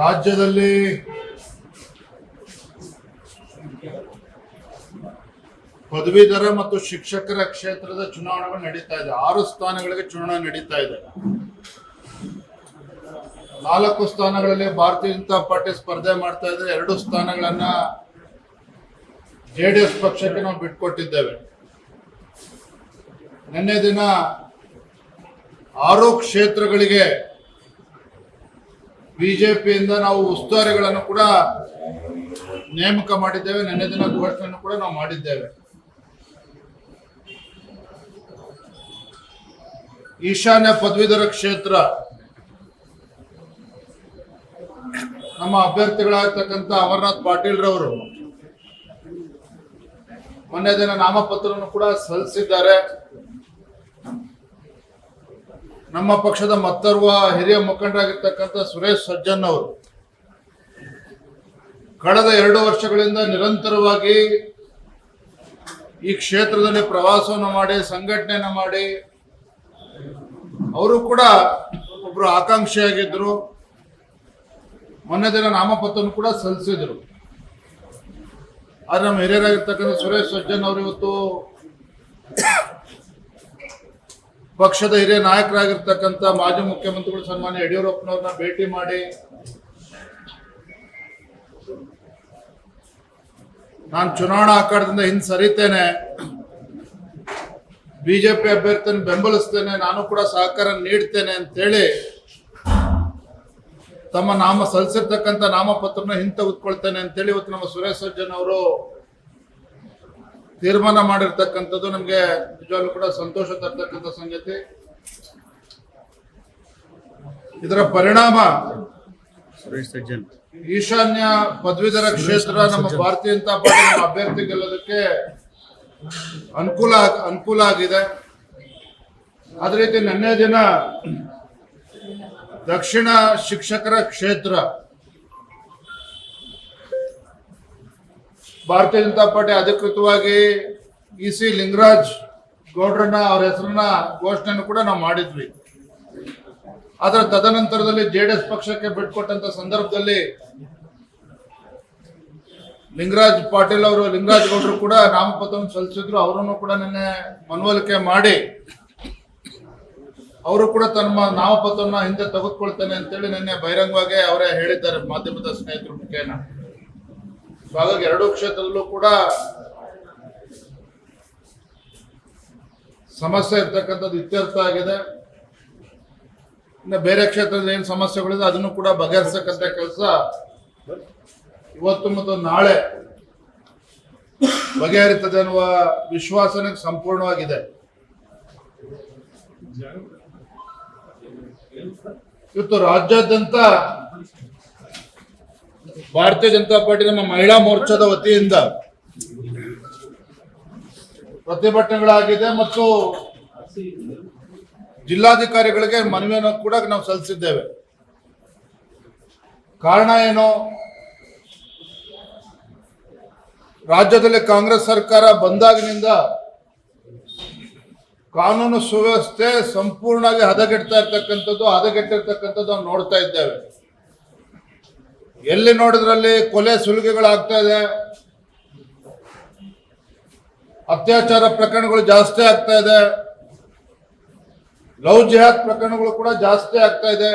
ರಾಜ್ಯದಲ್ಲಿ ಪದವೀಧರ ಮತ್ತು ಶಿಕ್ಷಕರ ಕ್ಷೇತ್ರದ ಚುನಾವಣೆಗಳು ನಡೀತಾ ಇದೆ. ಆರು ಸ್ಥಾನಗಳಿಗೆ ಚುನಾವಣೆ ನಡೀತಾ ಇದೆ. ನಾಲ್ಕು ಸ್ಥಾನಗಳಲ್ಲಿ ಭಾರತೀಯ ಜನತಾ ಪಾರ್ಟಿ ಸ್ಪರ್ಧೆ ಮಾಡ್ತಾ ಇದೆ. ಎರಡು ಸ್ಥಾನಗಳನ್ನ ಜೆ ಡಿ ಎಸ್ ಪಕ್ಷಕ್ಕೆ ನಾವು ಬಿಟ್ಕೊಟ್ಟಿದ್ದೇವೆ. ನಿನ್ನೆ ದಿನ ಆರು ಕ್ಷೇತ್ರಗಳಿಗೆ ಬಿಜೆಪಿಯಿಂದ ನಾವು ಉಸ್ತುವಾರಿಗಳನ್ನು ಕೂಡ ನೇಮಕ ಮಾಡಿದ್ದೇವೆ. ನಿನ್ನೆ ದಿನ ಘೋಷಣೆಯನ್ನು ಕೂಡ ನಾವು ಮಾಡಿದ್ದೇವೆ. ಈಶಾನ್ಯ ಪದವೀಧರ ಕ್ಷೇತ್ರ ನಮ್ಮ ಅಭ್ಯರ್ಥಿಗಳಾಗ್ತಕ್ಕಂಥ ಅಮರನಾಥ್ ಪಾಟೀಲ್ ರವರು ಮೊನ್ನೆ ದಿನ ನಾಮಪತ್ರವನ್ನು ಕೂಡ ಸಲ್ಲಿಸಿದ್ದಾರೆ. ನಮ್ಮ ಪಕ್ಷದ ಮತ್ತರ್ವ ಹಿರಿಯ ಮುಖಂಡರಾಗಿರ್ತಕ್ಕಂಥ ಸುರೇಶ್ ಸಜ್ಜನ್ ಅವರು ಕಳೆದ ಎರಡು ವರ್ಷಗಳಿಂದ ನಿರಂತರವಾಗಿ ಈ ಕ್ಷೇತ್ರದಲ್ಲಿ ಪ್ರವಾಸವನ್ನು ಮಾಡಿ, ಸಂಘಟನೆಯನ್ನು ಮಾಡಿ, ಅವರು ಕೂಡ ಒಬ್ಬರು ಆಕಾಂಕ್ಷಿಯಾಗಿದ್ದರು ಮೊನ್ನೆ ದಿನ ನಾಮಪತ್ರವನ್ನು ಕೂಡ ಸಲ್ಲಿಸಿದ್ರು. ಆದರೆ ನಮ್ಮ ಹಿರಿಯರಾಗಿರ್ತಕ್ಕಂಥ ಸುರೇಶ್ ಸಜ್ಜನ್ ಅವರು ಇವತ್ತು ಪಕ್ಷದ ಹಿರಿಯ ನಾಯಕರಾಗಿರ್ತಕ್ಕಂಥ ಮಾಜಿ ಮುಖ್ಯಮಂತ್ರಿಗಳು ಸನ್ಮಾನ್ಯ ಯಡಿಯೂರಪ್ಪನವ್ರನ್ನ ಭೇಟಿ ಮಾಡಿ, ನಾನು ಚುನಾವಣಾ ಅಖಾಡದಿಂದ ಹಿಂದೆ ಸರಿತೇನೆ, ಬಿಜೆಪಿ ಅಭ್ಯರ್ಥಿಯನ್ನು ಬೆಂಬಲಿಸ್ತೇನೆ, ನಾನು ಕೂಡ ಸಹಕಾರ ನೀಡ್ತೇನೆ ಅಂತೇಳಿ ತಮ್ಮ ನಾಮ ಸಲ್ಲಿಸಿರ್ತಕ್ಕಂಥ ನಾಮಪತ್ರನ ಹಿಂತೆಗೆದುಕೊಳ್ತೇನೆ ಅಂತೇಳಿ ಇವತ್ತು ನಮ್ಮ ಸುರೇಶ್ ಸಜ್ಜನ್ ಅವರು ತೀರ್ಮಾನ ಮಾಡಿರ್ತಕ್ಕಂಥದ್ದು ನಮಗೆ ನಿಜವಾಗ್ಲೂ ಕೂಡ ಸಂತೋಷ ತರ್ತಕ್ಕಂಥ ಸಂಗತಿ. ಇದರ ಪರಿಣಾಮ ಈಶಾನ್ಯ ಪದವೀಧರ ಕ್ಷೇತ್ರ ನಮ್ಮ ಭಾರತೀಯ ಜನತಾ ಪಾರ್ಟಿ ನಮ್ಮ ಅಭ್ಯರ್ಥಿ ಗೆಲ್ಲೋದಕ್ಕೆ ಅನುಕೂಲ ಅನುಕೂಲ ಆಗಿದೆ. ಅದೇ ರೀತಿ ನಿನ್ನೆ ದಿನ ದಕ್ಷಿಣ ಶಿಕ್ಷಕರ ಕ್ಷೇತ್ರ ಭಾರತೀಯ ಜನತಾ ಪಾರ್ಟಿ ಅಧಿಕೃತವಾಗಿ ಇ ಸಿ ಲಿಂಗರಾಜ್ ಗೌಡ್ರನ್ನ ಅವ್ರ ಹೆಸರನ್ನ ಘೋಷಣೆಯನ್ನು ಕೂಡ ನಾವು ಮಾಡಿದ್ವಿ. ಅದರ ತದನಂತರದಲ್ಲಿ ಜೆ ಡಿ ಎಸ್ ಪಕ್ಷಕ್ಕೆ ಬಿಟ್ಕೊಟ್ಟಂತ ಸಂದರ್ಭದಲ್ಲಿ ಲಿಂಗರಾಜ್ ಪಾಟೀಲ್ ಅವರು, ಲಿಂಗರಾಜ್ ಗೌಡ್ರು ಕೂಡ ನಾಮಪತ್ರವನ್ನು ಸಲ್ಲಿಸಿದ್ರು. ಅವರನ್ನು ಕೂಡ ನಿನ್ನೆ ಮನವೊಲಿಕೆ ಮಾಡಿ ಅವರು ಕೂಡ ತಮ್ಮ ನಾಮಪತ್ರವನ್ನು ಹಿಂದೆ ತೆಗೆದುಕೊಳ್ತೇನೆ ಅಂತೇಳಿ ನಿನ್ನೆ ಬಹಿರಂಗವಾಗಿ ಅವರೇ ಹೇಳಿದ್ದಾರೆ ಮಾಧ್ಯಮದ ಸ್ನೇಹಿತರು ಮುಖೇನ. ಸೊ ಹಾಗಾಗಿ ಎರಡೂ ಕ್ಷೇತ್ರದಲ್ಲೂ ಕೂಡ ಸಮಸ್ಯೆ ಇರ್ತಕ್ಕಂಥದ್ದು ಇತ್ಯರ್ಥ ಆಗಿದೆ. ಇನ್ನು ಬೇರೆ ಕ್ಷೇತ್ರದ ಏನು ಸಮಸ್ಯೆಗಳಿದೆ, ಅದನ್ನು ಕೂಡ ಬಗೆಹರಿಸಕ್ಕಂಥ ಕೆಲಸ ಇವತ್ತು ಮತ್ತು ನಾಳೆ ಬಗೆಹರಿತದೆ ಅನ್ನುವ ವಿಶ್ವಾಸನೇ ಸಂಪೂರ್ಣವಾಗಿದೆ. ಇವತ್ತು ರಾಜ್ಯಾದ್ಯಂತ ಭಾರತೀಯ ಜನತಾ ಪಾರ್ಟಿ ನಮ್ಮ ಮಹಿಳಾ ಮೋರ್ಚಾದ ವತಿಯಿಂದ ಪ್ರತಿಭಟನೆಗಳಾಗಿದೆ ಮತ್ತು ಜಿಲ್ಲಾಧಿಕಾರಿಗಳಿಗೆ ಮನವಿಯನ್ನು ಕೂಡ ನಾವು ಸಲ್ಲಿಸಿದ್ದೇವೆ. ಕಾರಣ ಏನು? ರಾಜ್ಯದಲ್ಲಿ ಕಾಂಗ್ರೆಸ್ ಸರ್ಕಾರ ಬಂದಾಗಿನಿಂದ ಕಾನೂನು ಸುವ್ಯವಸ್ಥೆ ಸಂಪೂರ್ಣವಾಗಿ ಹದಗೆಡ್ತಾ ಇರ್ತಕ್ಕಂಥದ್ದು, ಹದಗೆಟ್ಟಿರ್ತಕ್ಕಂಥದ್ದು ನಾವು ನೋಡ್ತಾ ಇದ್ದೇವೆ. ಎಲ್ಲಿ ನೋಡಿದ್ರಲ್ಲಿ ಕೊಲೆ ಸುಲಿಗೆಗಳಾಗ್ತಾ ಇದೆ? ಅತ್ಯಾಚಾರ ಪ್ರಕರಣಗಳು ಜಾಸ್ತಿ ಆಗ್ತಾ ಇದೆ. ಲವ್ ಜಿಹಾದ್ ಪ್ರಕರಣಗಳು ಕೂಡ ಜಾಸ್ತಿ ಆಗ್ತಾ ಇದೆ.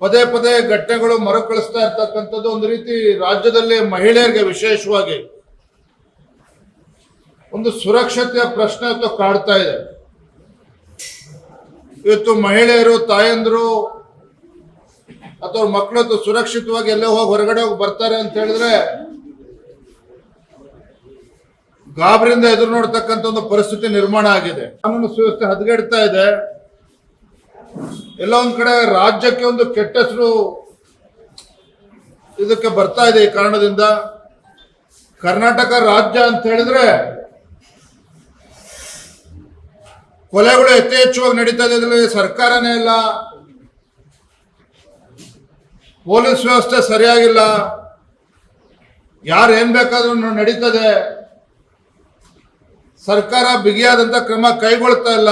ಪದೇ ಪದೇ ಘಟನೆಗಳು ಮರುಕಳಿಸ್ತಾ ಇರ್ತಕ್ಕಂಥದ್ದು ಒಂದು ರೀತಿ ರಾಜ್ಯದಲ್ಲಿ ಮಹಿಳೆಯರಿಗೆ ವಿಶೇಷವಾಗಿ ಒಂದು ಸುರಕ್ಷತೆಯ ಪ್ರಶ್ನೆ ಅಂತ ಕಾಡ್ತಾ ಇದೆ. ಇವತ್ತು ಮಹಿಳೆಯರು, ತಾಯಂದ್ರು ಅಥವಾ ಮಕ್ಕಳು ಅಥವಾ ಸುರಕ್ಷಿತವಾಗಿ ಎಲ್ಲೇ ಹೋಗಿ ಹೊರಗಡೆ ಹೋಗಿ ಬರ್ತಾರೆ ಅಂತ ಹೇಳಿದ್ರೆ ಗಾಬರಿಯಿಂದ ಎದುರು ನೋಡ್ತಕ್ಕಂಥ ಒಂದು ಪರಿಸ್ಥಿತಿ ನಿರ್ಮಾಣ ಆಗಿದೆ. ಕಾನೂನು ಸುವ್ಯವಸ್ಥೆ ಹದಗೆಡ್ತಾ ಇದೆ. ಎಲ್ಲ ಒಂದ್ ಕಡೆ ರಾಜ್ಯಕ್ಕೆ ಒಂದು ಕೆಟ್ಟ ಹೆಸರು ಇದಕ್ಕೆ ಬರ್ತಾ ಇದೆ ಈ ಕಾರಣದಿಂದ. ಕರ್ನಾಟಕ ರಾಜ್ಯ ಅಂತ ಹೇಳಿದ್ರೆ ಕೊಲೆಗಳು ಯಥೇಚ್ಛವಾಗಿ ನಡೀತಾ ಇದೆ. ಸರ್ಕಾರನೇ ಇಲ್ಲ. ಪೊಲೀಸ್ ವ್ಯವಸ್ಥೆ ಸರಿಯಾಗಿಲ್ಲ. ಯಾರು ಏನು ಬೇಕಾದ್ರೂ ನಡೀತದೆ. ಸರ್ಕಾರ ಬಿಗಿಯಾದಂಥ ಕ್ರಮ ಕೈಗೊಳ್ತಾ ಇಲ್ಲ.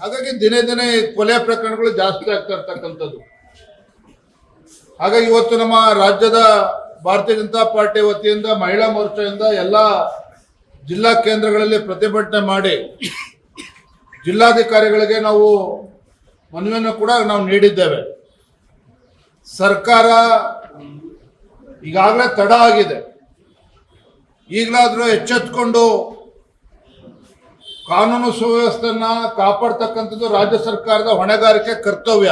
ಹಾಗಾಗಿ ದಿನೇ ದಿನೇ ಕೊಲೆ ಪ್ರಕರಣಗಳು ಜಾಸ್ತಿ ಆಗ್ತಾ ಇರ್ತಕ್ಕಂಥದ್ದು. ಹಾಗಾಗಿ ಇವತ್ತು ನಮ್ಮ ರಾಜ್ಯದ ಭಾರತೀಯ ಜನತಾ ಪಾರ್ಟಿ ವತಿಯಿಂದ, ಮಹಿಳಾ ಮೋರ್ಚಾದಿಂದ ಎಲ್ಲ ಜಿಲ್ಲಾ ಕೇಂದ್ರಗಳಲ್ಲಿ ಪ್ರತಿಭಟನೆ ಮಾಡಿ, ಜಿಲ್ಲಾಧಿಕಾರಿಗಳಿಗೆ ನಾವು ಮನವಿಯನ್ನು ಕೂಡ ನಾವು ನೀಡಿದ್ದೇವೆ. ಸರ್ಕಾರ ಈಗಾಗಲೇ ತಡ ಆಗಿದೆ. ಈಗಲಾದರೂ ಎಚ್ಚೆತ್ಕೊಂಡು ಕಾನೂನು ಸುವ್ಯವಸ್ಥೆಯನ್ನ ಕಾಪಾಡ್ತಕ್ಕಂಥದ್ದು ರಾಜ್ಯ ಸರ್ಕಾರದ ಹೊಣೆಗಾರಿಕೆ ಕರ್ತವ್ಯ.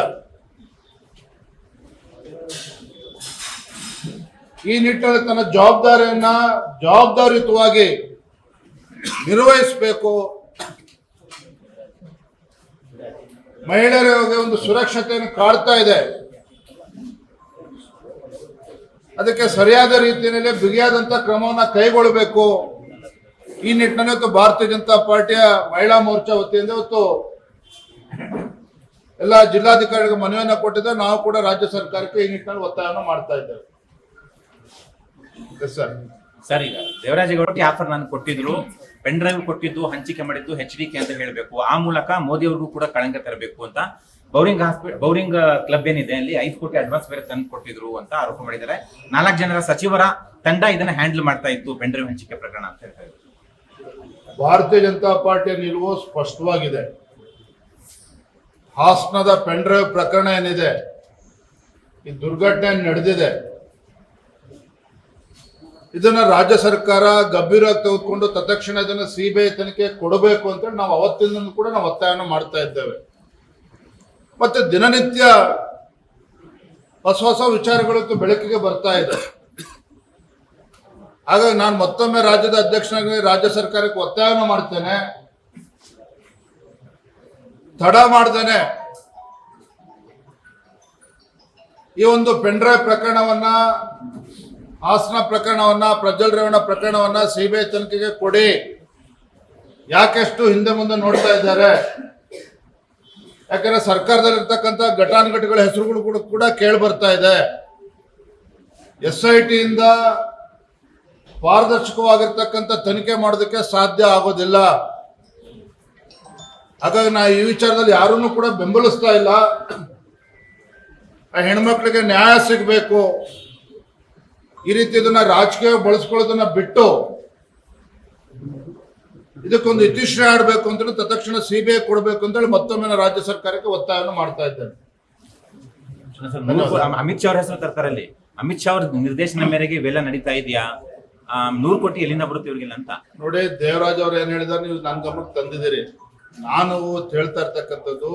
ಈ ನಿಟ್ಟಿನಲ್ಲಿ ತನ್ನ ಜವಾಬ್ದಾರಿಯನ್ನ ಜವಾಬ್ದಾರಿಯುತವಾಗಿ ನಿರ್ವಹಿಸಬೇಕು. ಮಹಿಳೆಯರಿಗೆ ಒಂದು ಸುರಕ್ಷತೆಯನ್ನು ಕಾಡ್ತಾ ಇದೆ. ಅದಕ್ಕೆ ಸರಿಯಾದ ರೀತಿಯಲ್ಲಿ ಬಿಗಿಯಾದಂತ ಕ್ರಮವನ್ನ ಕೈಗೊಳ್ಳಬೇಕು. ಈ ನಿಟ್ಟಿನಲ್ಲಿ ಇವತ್ತು ಭಾರತೀಯ ಜನತಾ ಪಾರ್ಟಿಯ ಮಹಿಳಾ ಮೋರ್ಚಾ ವತಿಯಿಂದ ಇವತ್ತು ಎಲ್ಲ ಜಿಲ್ಲಾಧಿಕಾರಿಗಳಿಗೆ ಮನವಿಯನ್ನ ಕೊಟ್ಟಿದ್ದೆ ನಾವು ಕೂಡ ರಾಜ್ಯ ಸರ್ಕಾರಕ್ಕೆ ಈ ನಿಟ್ಟಿನಲ್ಲಿ ಒತ್ತಾಯವನ್ನು ಮಾಡ್ತಾ ಇದ್ದೇವೆ. ಸರ್ ಸರ್, ಈಗ ದೇವರಾಜೇಗೌಡರಿಗೆ ಆಫರ್ ನಾನು ಕೊಟ್ಟಿದ್ರು. ಪೆನ್ ಡ್ರೈವ್ ಕೊಟ್ಟಿದ್ದು, ಹಂಚಿಕೆ ಮಾಡಿದ್ದು ಹೆಚ್ ಡಿ ಕೆ ಅಂತ ಹೇಳಬೇಕು. ಆ ಮೂಲಕ ಮೋದಿ ಅವ್ರಿಗೂ ಕೂಡ ಕಳಂಕ ತರಬೇಕು ಅಂತ ಬೌರಿಂಗ್ ಹಾಸ್ಪಿಟಲ್ ಬೌರಿಂಗ್ ಕ್ಲಬ್ ಏನಿದೆ ಅಲ್ಲಿ ಐದು ಕೋಟಿ ಅಡ್ವಾನ್ಸ್ ಬೇರೆ ತಂದು ಕೊಟ್ಟಿದ್ರು ಅಂತ ಆರೋಪ ಮಾಡಿದ್ದಾರೆ. ನಾಲ್ಕು ಜನರ ಸಚಿವರ ತಂಡ ಇದನ್ನ ಹ್ಯಾಂಡಲ್ ಮಾಡ್ತಾ ಇತ್ತು, ಬೆಂಡ್ರಿ ಹಂಚಿಕೆ ಪ್ರಕರಣ ಅಂತ ಹೇಳ್ತಾ ಇದ್ರು ಭಾರತೀಯ ಜನತಾ ಪಾರ್ಟಿಯ ನಿಲುವು ಸ್ಪಷ್ಟವಾಗಿದೆ. ಹಾಸನದ ಪೆಂಡ್ರೈವ್ ಪ್ರಕರಣ ಏನಿದೆ, ಈ ದುರ್ಘಟನೆ ನಡೆದಿದೆ. ಇದನ್ನ ರಾಜ್ಯ ಸರ್ಕಾರ ಗಂಭೀರವಾಗಿ ತೆಗೆದುಕೊಂಡು ತತ್ಕ್ಷಣ ಇದನ್ನ ಸಿಬಿಐ ತನಿಖೆ ಕೊಡಬೇಕು ಅಂತ ನಾವು ಅವತ್ತಿಂದ ಕೂಡ ನಾವು ಒತ್ತಾಯವನ್ನು ಮಾಡ್ತಾ ಇದ್ದೇವೆ. ಮತ್ತೆ ದಿನನಿತ್ಯ ಹೊಸ ಹೊಸ ವಿಚಾರಗಳಂತೂ ಬೆಳಕಿಗೆ ಬರ್ತಾ ಇದೆ. ಹಾಗಾಗಿ ನಾನು ಮತ್ತೊಮ್ಮೆ ರಾಜ್ಯದ ಅಧ್ಯಕ್ಷನಾಗಿ ರಾಜ್ಯ ಸರ್ಕಾರಕ್ಕೆ ಒತ್ತಾಯನ ಮಾಡ್ತೇನೆ. ತಡ ಮಾಡ್ದೇನೆ. ಈ ಒಂದು ಪೆಂಡ್ರೈವ್ ಪ್ರಕರಣವನ್ನ, ಹಾಸನ ಪ್ರಕರಣವನ್ನ, ಪ್ರಜ್ವಲ್ ರೇವಣ್ಣ ಪ್ರಕರಣವನ್ನ ಸಿಬಿಐ ತನಿಖೆಗೆ ಕೊಡಿ. ಯಾಕೆಷ್ಟು ಹಿಂದೆ ಮುಂದೆ ನೋಡ್ತಾ ಇದ್ದಾರೆ? ಯಾಕಂದ್ರೆ ಸರ್ಕಾರದಲ್ಲಿರ್ತಕ್ಕಂಥ ಘಟಾನುಘಟಿಗಳ ಹೆಸರುಗಳು ಕೂಡ ಕೂಡ ಕೇಳಿ ಬರ್ತಾ ಇದೆ. ಎಸ್ ಐ ಟಿಯಿಂದ ಪಾರದರ್ಶಕವಾಗಿರ್ತಕ್ಕಂಥ ತನಿಖೆ ಮಾಡೋದಕ್ಕೆ ಸಾಧ್ಯ ಆಗೋದಿಲ್ಲ. ಹಾಗಾಗಿ ನಾ ಈ ವಿಚಾರದಲ್ಲಿ ಯಾರನ್ನು ಕೂಡ ಬೆಂಬಲಿಸ್ತಾ ಇಲ್ಲ. ಆ ಹೆಣ್ಮಕ್ಳಿಗೆ ನ್ಯಾಯ ಸಿಗಬೇಕು. ಈ ರೀತಿ ಇದನ್ನ ರಾಜಕೀಯ ಬಳಸ್ಕೊಳ್ಳೋದನ್ನ ಬಿಟ್ಟು ಇದಕ್ಕೊಂದು ಇತಿಶ್ರೇ ಆಡಬೇಕು ಅಂತೇಳಿ ತತ್ಕ್ಷಣ ಸಿಬಿಐ ಕೊಡಬೇಕು ಅಂತೇಳಿ ಮತ್ತೊಮ್ಮೆ ರಾಜ್ಯ ಸರ್ಕಾರಕ್ಕೆ ಒತ್ತಾಯವನ್ನು ಮಾಡ್ತಾ ಇದ್ದೇನೆ. ಅಮಿತ್ ಶಾ ಅವ್ರ ಹೆಸರು ತರ್ತಾರಲ್ಲಿ. ಅಮಿತ್ ಶಾ ಅವ್ರ ನಿರ್ದೇಶನ ಮೇರೆಗೆ ಇವೆಲ್ಲ ನಡೀತಾ ಇದೆಯಾ? ನೂರು ಕೋಟಿ ಎಲ್ಲಿಂದ ಬರುತ್ತೆ ಇವ್ರಿಗೆಲ್ಲ ಅಂತ? ನೋಡಿ ದೇವರಾಜ್ ಅವ್ರು ಏನ್ ಹೇಳಿದಾರೆ ನೀವು ನನ್ನ ಗಮನಕ್ಕೆ ತಂದಿದ್ದೀರಿ. ನಾನು ಹೇಳ್ತಾ ಇರ್ತಕ್ಕಂಥದ್ದು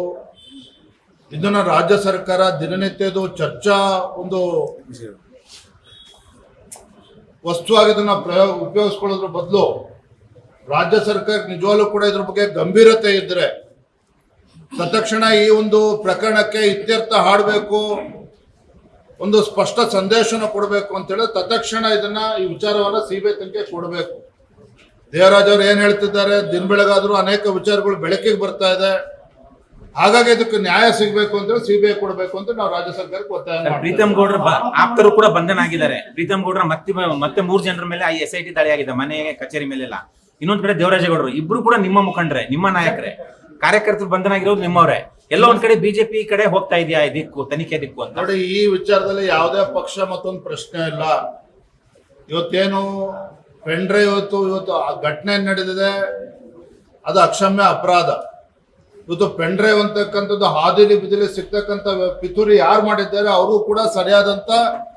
ಇದನ್ನ ರಾಜ್ಯ ಸರ್ಕಾರ ದಿನನಿತ್ಯದ ಚರ್ಚಾ ಒಂದು ವಸ್ತುವಾಗಿ ಇದನ್ನ ಪ್ರಯೋಗ ಉಪಯೋಗಿಸ್ಕೊಳ್ಳೋದ್ರ ಬದಲು ರಾಜ್ಯ ಸರ್ಕಾರಕ್ಕೆ ನಿಜವಾಗ್ಲೂ ಕೂಡ ಇದ್ರ ಬಗ್ಗೆ ಗಂಭೀರತೆ ಇದ್ರೆ ತತ್ಕ್ಷಣ ಈ ಒಂದು ಪ್ರಕರಣಕ್ಕೆ ಇತ್ಯರ್ಥ ಹಾಡಬೇಕು ಒಂದು ಸ್ಪಷ್ಟ ಸಂದೇಶನ ಕೊಡಬೇಕು ಅಂತೇಳಿ ತತ್ಕ್ಷಣ ಇದನ್ನ ಈ ವಿಚಾರವನ್ನ ಸಿಬಿಐ ತನಿಖೆ ಕೊಡಬೇಕು. ದೇವರಾಜ್ ಅವರು ಏನ್ ಹೇಳ್ತಿದ್ದಾರೆ ದಿನ ಬೆಳಗಾದ್ರೂ ಅನೇಕ ವಿಚಾರಗಳು ಬೆಳಕಿಗೆ ಬರ್ತಾ ಇದೆ. ಹಾಗಾಗಿ ಇದಕ್ಕೆ ನ್ಯಾಯ ಸಿಗಬೇಕು ಅಂತೇಳಿ ಸಿಬಿಐ ಕೊಡಬೇಕು ಅಂತ ನಾವು ರಾಜ್ಯ ಸರ್ಕಾರಕ್ಕೆ ಒತ್ತಾಯ ಪ್ರೀತಮ್. ಗೌಡ್ರ ಆಪ್ತರು ಕೂಡ ಬಂಧನ ಆಗಿದ್ದಾರೆ. ಪ್ರೀತಮ್ ಗೌಡ್ರ ಮತ್ತೆ ಮತ್ತೆ ಮೂರು ಜನರ ಮೇಲೆ ಐ ಎಸ್ ಐ ಟಿ ದಾಳಿ ಆಗಿದೆ ಮನೆ ಕಚೇರಿ ಮೇಲೆಲ್ಲ. ಇನ್ನೊಂದ್ ಕಡೆ ದೇವರಾಜೇಗೌಡರು, ಇಬ್ರು ಕೂಡ ನಿಮ್ಮ ಮುಖಂಡ್ರೆ, ನಿಮ್ಮ ನಾಯಕರೇ. ಕಾರ್ಯಕರ್ತರು ಬಂಧನ ಆಗಿರೋದು ನಿಮ್ಮವ್ರೆ. ಎಲ್ಲ ಒಂದ್ ಕಡೆ ಬಿಜೆಪಿ ಕಡೆ ಹೋಗ್ತಾ ಇದೆಯಾ ದಿಕ್ಕು, ತನಿಖೆ ದಿಕ್ಕು ಅಂತ? ನೋಡಿ, ಈ ವಿಚಾರದಲ್ಲಿ ಯಾವುದೇ ಪಕ್ಷ ಮತ್ತೊಂದು ಪ್ರಶ್ನೆ ಇಲ್ಲ. ಇವತ್ತೇನು ಪೆಂಡ್ರೆ ಇವತ್ತು ಇವತ್ತು ಆ ಘಟನೆ ನಡೆದಿದೆ. ಅದು ಅಕ್ಷಮ್ಯ ಅಪರಾಧ. ಇವತ್ತು ಪೆಂಡ್ರೈವ್ ಅಂತಕ್ಕಂಥದ್ದು ಹಾದಿಲಿ ಬಿದಿಲಿ ಸಿಗ್ತಕ್ಕಂಥ ಪಿತೂರಿ ಯಾರು ಮಾಡಿದ್ದಾರೆ ಅವರು ಕೂಡ ಸರಿಯಾದಂತ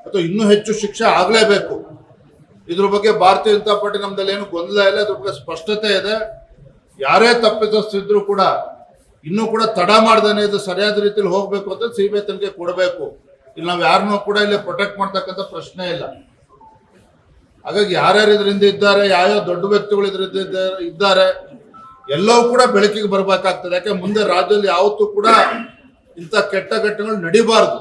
ಅಥವಾ ಇನ್ನೂ ಹೆಚ್ಚು ಶಿಕ್ಷೆ ಆಗ್ಲೇಬೇಕು. ಇದ್ರ ಬಗ್ಗೆ ಭಾರತೀಯ ಜನತಾ ಪಾರ್ಟಿ ನಮ್ದಲ್ಲಿ ಏನು ಗೊಂದಲ ಇಲ್ಲ ಅದ್ರ ಬಗ್ಗೆ ಸ್ಪಷ್ಟತೆ ಇದೆ. ಯಾರೇ ತಪ್ಪಿತಸ್ಥಿದ್ರು ಕೂಡ, ಇನ್ನೂ ಕೂಡ ತಡ ಮಾಡ್ದೇನೆ ಇದು ಸರಿಯಾದ ರೀತಿಯಲ್ಲಿ ಹೋಗ್ಬೇಕು ಅಂತ ಸಿ ಬಿ ಐ ತನಿಖೆ ಕೊಡಬೇಕು. ಇಲ್ಲಿ ನಾವು ಯಾರನ್ನೂ ಕೂಡ ಇಲ್ಲಿ ಪ್ರೊಟೆಕ್ಟ್ ಮಾಡ್ತಕ್ಕಂಥ ಪ್ರಶ್ನೆ ಇಲ್ಲ. ಹಾಗಾಗಿ ಯಾರ್ಯಾರು ಇದರಿಂದ ಇದ್ದಾರೆ, ಯಾವ್ಯಾವ ದೊಡ್ಡ ವ್ಯಕ್ತಿಗಳು ಇದರಿಂದ ಇದ್ದಾರೆ ಎಲ್ಲವೂ ಕೂಡ ಬೆಳಕಿಗೆ ಬರಬೇಕಾಗ್ತದೆ. ಯಾಕೆ, ಮುಂದೆ ರಾಜ್ಯದಲ್ಲಿ ಯಾವತ್ತೂ ಕೂಡ ಇಂಥ ಕೆಟ್ಟ ಘಟನೆಗಳು ನಡಿಬಾರ್ದು.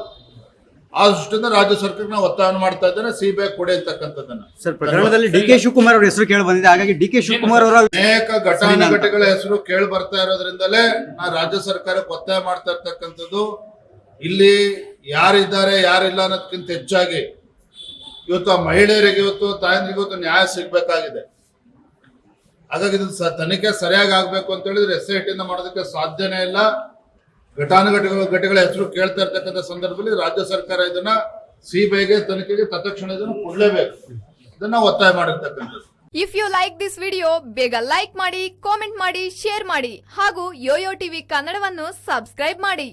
ಆ ದೃಷ್ಟಿಯಿಂದ ರಾಜ್ಯ ಸರ್ಕಾರಕ್ಕೆ ನಾವು ಒತ್ತಾಯ ಮಾಡ್ತಾ ಇದ್ದೇನೆ ಸಿಬಿಐ ಕೊಡಿ ಅಂತಕ್ಕಂಥದ್ದನ್ನ. ಸರ್ ಪ್ರಕರಣದಲ್ಲಿ ಡಿ ಕೆ ಶಿವಕುಮಾರ್ ಅವರ ಹೆಸರು ಕೇಳಿ ಬಂದಿದೆ. ಹಾಗಾಗಿ ಡಿ ಕೆ ಶಿವಕುಮಾರ್ ಅವರ ಅನೇಕ ಘಟಾನುಘಟಿಗಳ ಹೆಸರು ಕೇಳಿ ಬರ್ತಾ ಇರೋದ್ರಿಂದಲೇ ನಾ ರಾಜ್ಯ ಸರ್ಕಾರಕ್ಕೆ ಒತ್ತಾಯ ಮಾಡ್ತಾ ಇರ್ತಕ್ಕಂಥದ್ದು. ಇಲ್ಲಿ ಯಾರಿದ್ದಾರೆ ಯಾರಿಲ್ಲ ಅನ್ನೋದಕ್ಕಿಂತ ಹೆಚ್ಚಾಗಿ ಇವತ್ತು ಆ ಮಹಿಳೆಯರಿಗೆ ಇವತ್ತು ತಾಯಂದ್ರಿಗೆ ಇವತ್ತು ನ್ಯಾಯ ಸಿಗ್ಬೇಕಾಗಿದೆ. ಹಾಗಾಗಿ ತನಿಖೆ ಸರಿಯಾಗಿ ಆಗ್ಬೇಕು ಅಂತ ಹೇಳಿದ್ರೆ ಎಸ್ ಐ ಟಿಯಿಂದ ಮಾಡೋದಕ್ಕೆ ಸಾಧ್ಯನೇ ಇಲ್ಲ. ಘಟಾನುಘಟಿಗಳ ಘಟಗಳ ಹೆಸರು ಕೇಳ್ತಾ ಇರ್ತಕ್ಕಂಥ ಸಂದರ್ಭದಲ್ಲಿ ರಾಜ್ಯ ಸರ್ಕಾರ ಇದನ್ನ ಸಿಬಿಐಗೆ, ತನಿಖೆಗೆ, ತತ್ಕ್ಷಣ ಇದನ್ನು ಕೊಡ್ಲೇಬೇಕು. ಇದನ್ನ ಒತ್ತಾಯ ಮಾಡಿರ್ತಕ್ಕಂಥದ್ದು. If you like this video ಬೇಗ ಲೈಕ್ ಮಾಡಿ ಕಾಮೆಂಟ್ ಮಾಡಿ ಶೇರ್ ಮಾಡಿ ಹಾಗೂ ಯೋಯೋ ಟಿವಿ ಕನ್ನಡವನ್ನು ಸಬ್ಸ್ಕ್ರೈಬ್ ಮಾಡಿ.